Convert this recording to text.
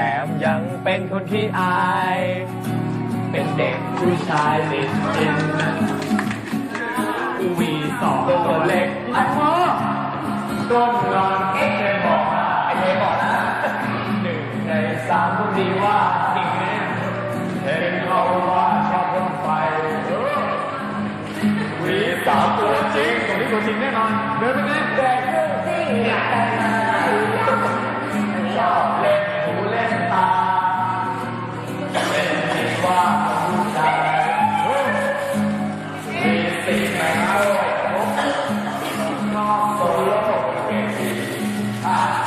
แถมยังเป็นคนขี้อาย เป็นเด็กผู้ชายติดดินวีสองตัวเล็กอะพ่อก้มนอนเอเบอกนไอ้เคยบอกนะหนึ่งในสามคนดีว่าหนึ่งแน่เห็นเขาว่าชอบรถไฟวีสามตัวจริงของนี้ตัวจริงแน่นอนเดินไปไหมแดกเรื่องที่อยากแต่งงานชอบ Ah!